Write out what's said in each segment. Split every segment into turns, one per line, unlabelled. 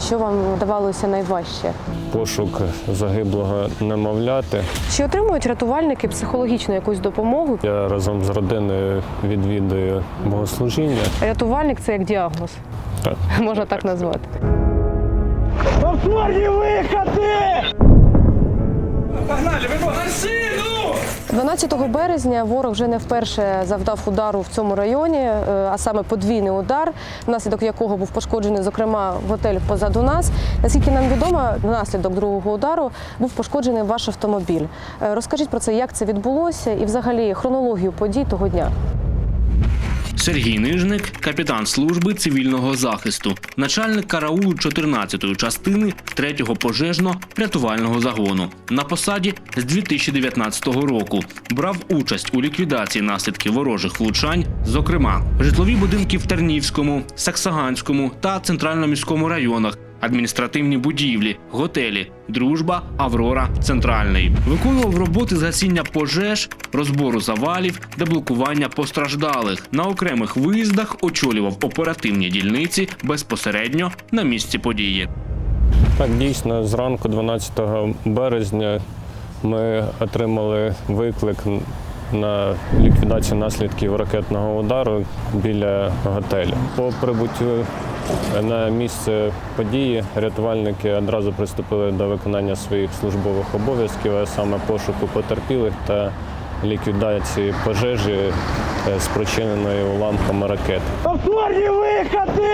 Що вам вдавалося найважче?
Пошук загиблого немовляти.
Чи отримують рятувальники психологічну якусь допомогу?
Я разом з родиною відвідую богослужіння.
Рятувальник це як діагноз,
Так.
можна так назвати.
Повторні виходи!
12 березня ворог вже не вперше завдав удару в цьому районі, е, а саме подвійний удар, внаслідок якого був пошкоджений, зокрема, готель позаду нас. Наскільки нам відомо, внаслідок другого удару був пошкоджений ваш автомобіль. Е, Розкажіть про це, як це відбулося, і взагалі хронологію подій того дня.
Сергій Нижник, капітан служби цивільного захисту, начальник караулу 14-ї частини 3-го пожежно-рятувального загону. На посаді з 2019 року брав участь у ліквідації наслідків ворожих влучань, зокрема житлові будинки в Тернівському, Саксаганському та центрально-міському районах. Адміністративні будівлі, готелі, дружба, Аврора, центральний виконував роботи з гасіння пожеж, розбору завалів, деблокування постраждалих. На окремих виїздах очолював оперативні дільниці безпосередньо на місці події.
Так, дійсно, зранку 12 березня ми отримали виклик на ліквідацію наслідків ракетного удару біля готелю. По прибуттю на місце події рятувальники одразу приступили до виконання своїх службових обов'язків, а саме пошуку потерпілих та ліквідації пожежі, е, спричиненої уламками ракет.
Повторні виходи!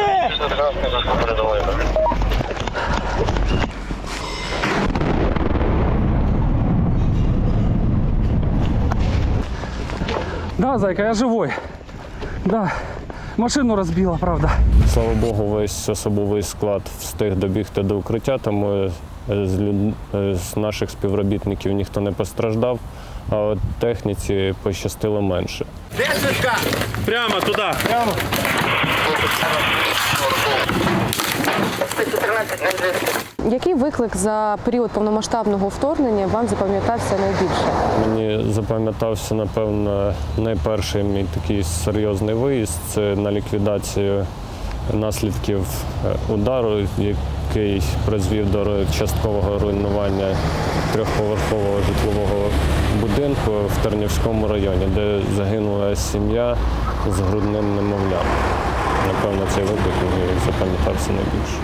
Да, зайка, я живой. Да. Машину розбила, правда.
Слава Богу, весь особовий склад встиг добігти до укриття, тому е, з, люд... е, з наших співробітників ніхто не постраждав, а от техніці пощастило менше.
Прямо туди. Прямо.
Який виклик за період повномасштабного вторгнення вам запам'ятався найбільше?
Мені запам'ятався, напевно, найперший мій такий серйозний виїзд це на ліквідацію наслідків е, удару, який призвів до часткового руйнування трьохповерхового житлового будинку в Тернівському районі, де загинула сім'я з грудним немовлям. Напевно, цей мені запам'ятався найбільше.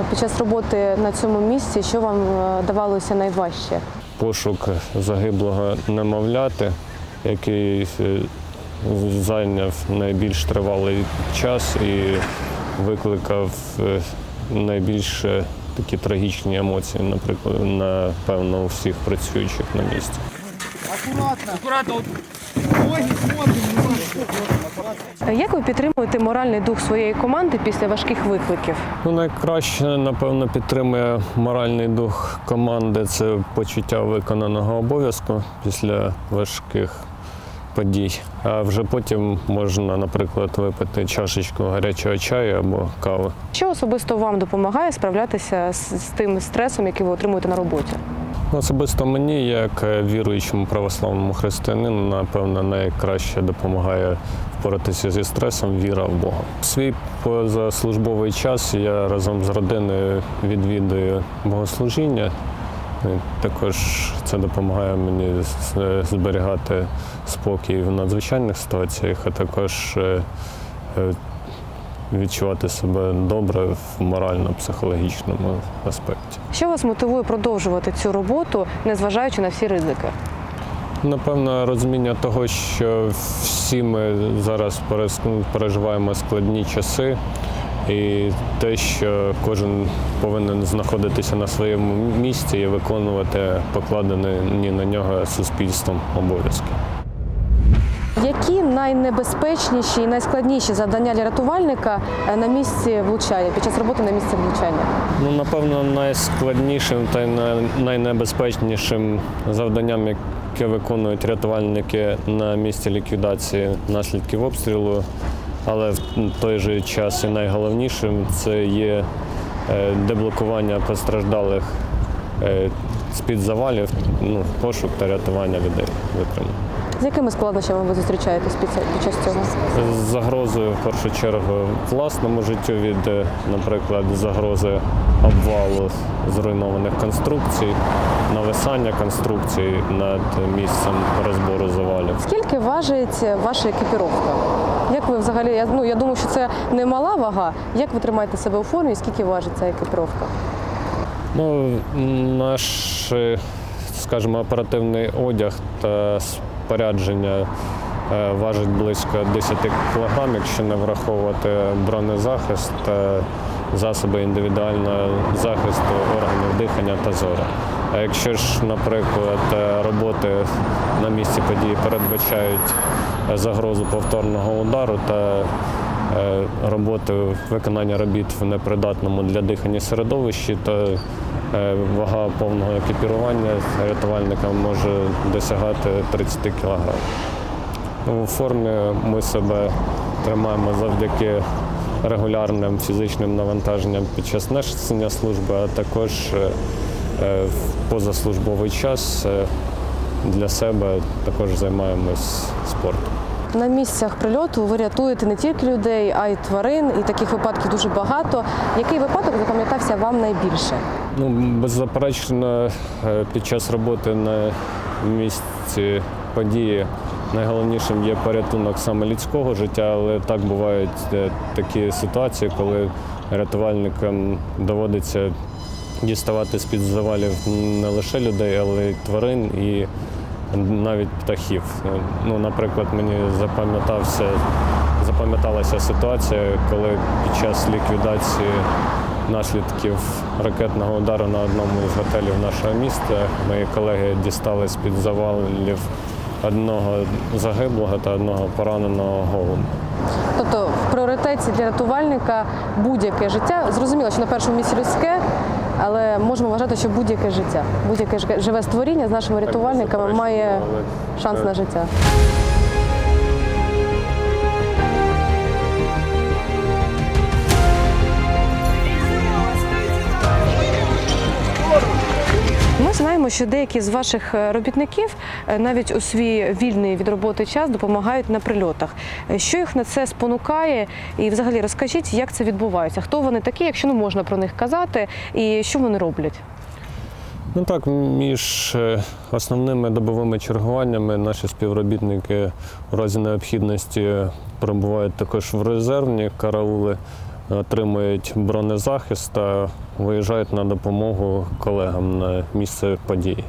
Е, Під час роботи на цьому місці, що вам е, давалося найважче?
пошук загиблого немовляти, який е, зайняв найбільш тривалий час і викликав е, найбільш е, такі трагічні емоції, наприклад, напевно, у всіх працюючих на місці.
Е, Як ви підтримуєте моральний дух своєї команди після важких викликів?
Ну, найкраще, напевно, підтримує моральний дух команди це почуття виконаного обов'язку після важких подій. А вже потім можна, наприклад, випити чашечку гарячого чаю або кави.
Що особисто вам допомагає справлятися з, з тим стресом, який ви отримуєте на роботі?
Особисто мені, як е, віруючому православному християнину, напевно, найкраще допомагає впоратися зі стресом віра в Бога. Свій позаслужбовий час я разом з родиною відвідую богослужіння. І Також це допомагає мені зберігати спокій в надзвичайних ситуаціях, а також е, е, відчувати себе добре в морально-психологічному аспекті.
Що вас мотивує продовжувати цю роботу, незважаючи на всі ризики?
Напевно, розуміння того, що всі ми зараз переживаємо складні часи, і те, що кожен повинен знаходитися на своєму місці і виконувати покладені на нього суспільством обов'язки.
Які найнебезпечніші і найскладніші завдання для рятувальника е, на місці влучання під час роботи на місці влучання?
Ну, напевно, найскладнішим та найнебезпечнішим завданням, яке виконують рятувальники на місці ліквідації наслідків обстрілу, але в той же час і найголовнішим це є е, деблокування постраждалих е, з-під завалів, ну, пошук та рятування людей, зокрема.
З якими складнощами ви зустрічаєтесь під, час цього?
З загрозою в першу чергу власному життю від, е, наприклад, загрози обвалу зруйнованих конструкцій, нависання конструкцій над місцем розбору завалів.
Скільки важить ваша екіпіровка? Як ви взагалі? Я, ну, я думаю, що це не мала вага. Як ви тримаєте себе у формі і скільки важить ця екіпіровка?
Ну, наш, е, скажімо, оперативний одяг та спорядження е, важить близько 10 кг, якщо не враховувати бронезахист та засоби індивідуального захисту органів дихання та зору. А якщо ж, наприклад, е, роботи на місці події передбачають е, загрозу повторного удару та е, роботи виконання робіт в непридатному для дихання середовищі, то е, вага повного екіпірування рятувальника може досягати 30 кг. У формі ми себе тримаємо завдяки регулярним фізичним навантаженням під час несення служби, а також е, е, в позаслужбовий час е, для себе також займаємось спортом.
На місцях прильоту ви рятуєте не тільки людей, а й тварин, і таких випадків дуже багато. Який випадок запам'ятався вам найбільше?
Ну, беззаперечно, е, під час роботи на місці події найголовнішим є порятунок саме людського життя, але так бувають е, такі ситуації, коли рятувальникам доводиться діставати з-під завалів не лише людей, але й тварин і навіть птахів. Ну, наприклад, мені запам'ятався, запам'яталася ситуація, коли під час ліквідації наслідків ракетного удару на одному із готелів нашого міста мої колеги дістали з-під завалів одного загиблого та одного пораненого голубя.
Тобто в пріоритеті для рятувальника будь-яке життя. Зрозуміло, що на першому місці людське, але можемо вважати, що будь-яке життя, будь-яке живе створіння з нашими рятувальниками має шанс на життя. Знаємо, що деякі з ваших е, робітників е, навіть у свій вільний від роботи час допомагають на прильотах. Е, Що їх на це спонукає? І взагалі розкажіть, як це відбувається? Хто вони такі, якщо не можна про них казати, і що вони роблять?
Ну так, між основними добовими чергуваннями наші співробітники у разі необхідності перебувають також в резервні караули, отримують бронезахист та виїжджають на допомогу колегам на місце події.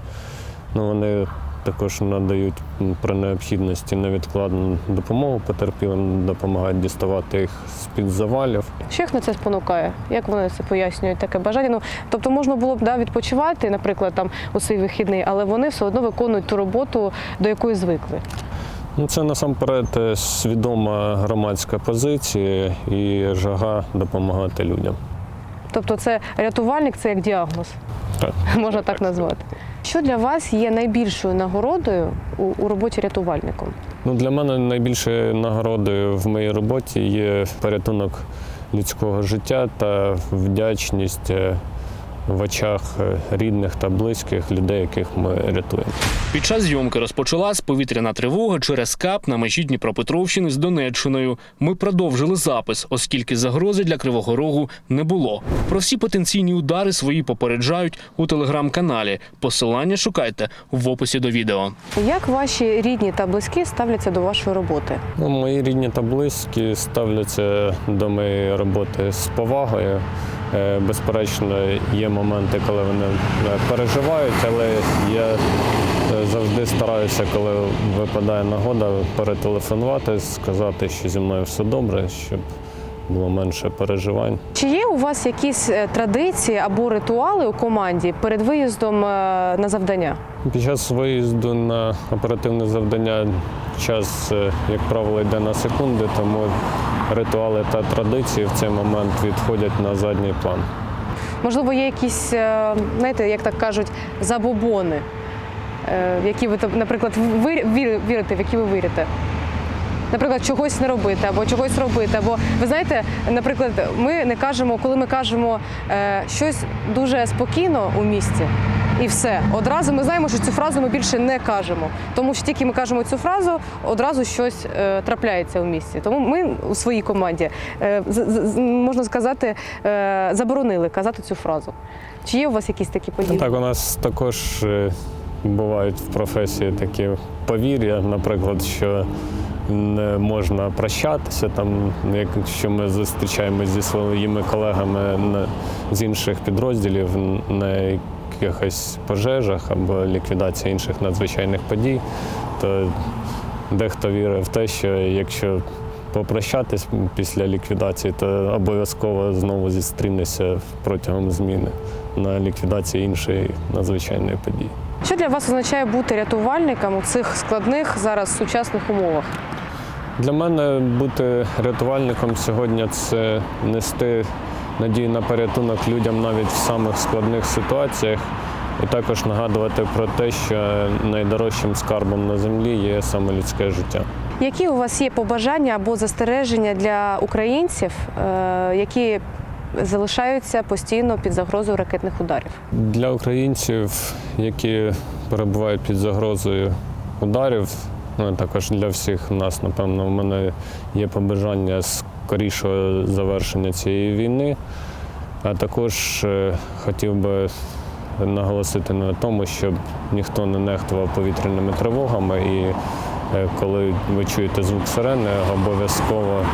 Ну, вони також надають при необхідності невідкладну допомогу потерпілим, допомагають діставати їх з-під завалів.
Що їх на це спонукає? Як вони це пояснюють? Таке бажання? Ну тобто можна було б да, відпочивати, наприклад, там у свій вихідний, але вони все одно виконують ту роботу, до якої звикли.
Ну, це насамперед е, свідома громадська позиція і жага допомагати людям.
Тобто, це рятувальник, це як діагноз,
Так.
можна так назвати. Що для вас є найбільшою нагородою у, у роботі рятувальником?
Ну, для мене найбільшою нагородою в моїй роботі є порятунок людського життя та вдячність е, в очах е, рідних та близьких людей, яких ми рятуємо.
Під час зйомки розпочалась повітряна тривога через кап на межі Дніпропетровщини з Донеччиною. Ми продовжили запис, оскільки загрози для Кривого Рогу не було. Про всі потенційні удари свої попереджають у телеграм-каналі. Посилання шукайте в описі до відео.
Як ваші рідні та близькі ставляться до вашої роботи?
Ну, мої рідні та близькі ставляться до моєї роботи з повагою. Е, Безперечно, є моменти, коли вони е, переживають, але я е, завжди стараюся, коли випадає нагода, перетелефонувати, сказати, що зі мною все добре, щоб було менше переживань.
Чи є у вас якісь е, традиції або ритуали у команді перед виїздом е, на завдання?
Під час виїзду на оперативне завдання час, е, як правило, йде на секунди, тому ритуали та традиції в цей момент відходять на задній план.
Можливо, є якісь, знаєте, як так кажуть, забобони, які ви, наприклад, вірите, в які ви вірите? Наприклад, чогось не робити або чогось робити. Або ви знаєте, наприклад, ми не кажемо, коли ми кажемо е, щось дуже спокійно у місті. І все. Одразу ми знаємо, що цю фразу ми більше не кажемо. Тому що тільки ми кажемо цю фразу, одразу щось е, трапляється у місті. Тому ми у своїй команді, е, з- з- з- можна сказати, е, заборонили казати цю фразу. Чи є у вас якісь такі події?
Так, у нас також е, бувають в професії такі повір'я, наприклад, що не можна прощатися, там, якщо ми зустрічаємося зі своїми колегами з інших підрозділів на якихось пожежах або ліквідації інших надзвичайних подій, то дехто вірить в те, що якщо попрощатись після ліквідації, то обов'язково знову зустрінешся протягом зміни на ліквідації іншої надзвичайної події.
Що для вас означає бути рятувальником у цих складних зараз сучасних умовах?
Для мене бути рятувальником сьогодні це нести надію на порятунок людям навіть в самих складних ситуаціях. І також нагадувати про те, що найдорожчим скарбом на землі є саме людське життя.
Які у вас є побажання або застереження для українців, е, які залишаються постійно під загрозою ракетних ударів?
Для українців, які перебувають під загрозою ударів, ну і також для всіх нас, напевно, в мене є побажання скорішого завершення цієї війни. А також е, хотів би наголосити на тому, щоб ніхто не нехтував повітряними тривогами. І е, коли ви чуєте звук сирени, обов'язково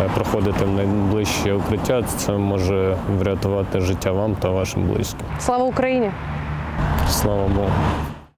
е, проходити в найближче укриття. Це може врятувати життя вам та вашим близьким.
Слава Україні!
Слава Богу.